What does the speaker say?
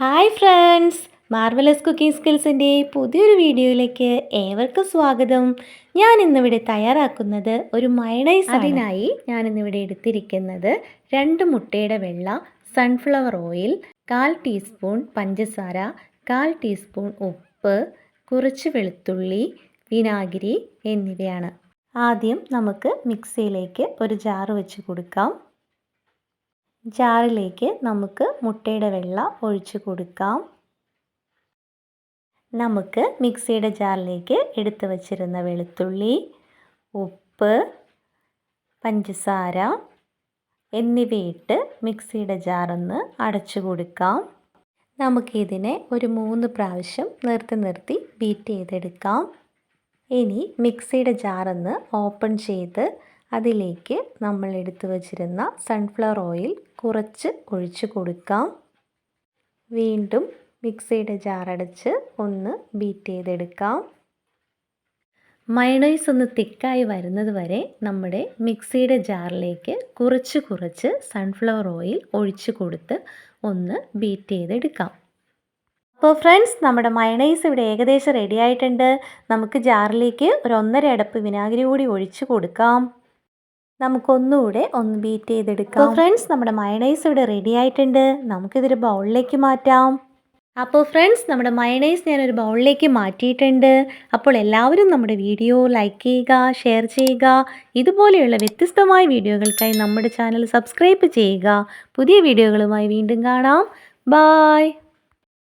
Hi friends marvellous cooking സ്കിൽസിന്റെ പുതിയൊരു വീഡിയോയിലേക്ക് ഏവർക്കും സ്വാഗതം. ഞാൻ ഇന്നിവിടെ തയ്യാറാക്കുന്നത് ഒരു മയണൈസ് അതിനായി ഞാൻ ഇന്നിവിടെ എടുത്തിരിക്കുന്നത് രണ്ട് മുട്ടയുടെ വെള്ള സൺഫ്ലവർ ഓയിൽ കാൽ ടീസ്പൂൺ പഞ്ചസാര കാൽ ടീസ്പൂൺ ഉപ്പ് കുറച്ച് വെളുത്തുള്ളി വിനാഗിരി എന്നിവയാണ്. ആദ്യം നമുക്ക് മിക്സിയിലേക്ക് ഒരു ജാറ് വെച്ച് കൊടുക്കാം. ജാറിലേക്ക് നമുക്ക് മുട്ടയുടെ വെള്ള ഒഴിച്ചു കൊടുക്കാം. നമുക്ക് മിക്സിയുടെ ജാറിലേക്ക് എടുത്തു വച്ചിരുന്ന വെളുത്തുള്ളി ഉപ്പ് പഞ്ചസാര എന്നിവയിട്ട് മിക്സിയുടെ ജാറൊന്ന് അടച്ചു കൊടുക്കാം. നമുക്കിതിനെ ഒരു മൂന്ന് പ്രാവശ്യം നിർത്തി നിർത്തി ബീറ്റ് ചെയ്തെടുക്കാം. ഇനി മിക്സിയുടെ ജാറൊന്ന് ഓപ്പൺ ചെയ്ത് അതിലേക്ക് നമ്മൾ എടുത്തു വച്ചിരുന്ന സൺഫ്ലവർ ഓയിൽ കുറച്ച് ഒഴിച്ചു കൊടുക്കാം. വീണ്ടും മിക്സിയുടെ ജാറടച്ച് ഒന്ന് ബീറ്റ് ചെയ്തെടുക്കാം. മയണൈസ് ഒന്ന് തിക്കായി വരുന്നത് വരെ നമ്മുടെ മിക്സിയുടെ ജാറിലേക്ക് കുറച്ച് കുറച്ച് സൺഫ്ലവർ ഓയിൽ ഒഴിച്ചു കൊടുത്ത് ഒന്ന് ബീറ്റ് ചെയ്തെടുക്കാം. അപ്പോൾ ഫ്രണ്ട്സ് നമ്മുടെ മയണൈസ് ഇവിടെ ഏകദേശം റെഡി ആയിട്ടുണ്ട്. നമുക്ക് ജാറിലേക്ക് ഒരു ഒന്നര അടപ്പ് വിനാഗിരി കൂടി ഒഴിച്ചു കൊടുക്കാം. നമുക്കൊന്നുകൂടെ ഒന്ന് ബീറ്റ് ചെയ്തെടുക്കാം. ഫ്രണ്ട്സ് നമ്മുടെ മയണൈസ് ഇവിടെ റെഡി ആയിട്ടുണ്ട്. നമുക്കിതൊരു ബൗളിലേക്ക് മാറ്റാം. അപ്പോൾ ഫ്രണ്ട്സ് നമ്മുടെ മയണൈസ് ഞാനൊരു ബൗളിലേക്ക് മാറ്റിയിട്ടുണ്ട്. അപ്പോൾ എല്ലാവരും നമ്മുടെ വീഡിയോ ലൈക്ക് ചെയ്യുക ഷെയർ ചെയ്യുക. ഇതുപോലെയുള്ള വ്യത്യസ്തമായ വീഡിയോകൾക്കായി നമ്മുടെ ചാനൽ സബ്സ്ക്രൈബ് ചെയ്യുക. പുതിയ വീഡിയോകളുമായി വീണ്ടും കാണാം. ബായ്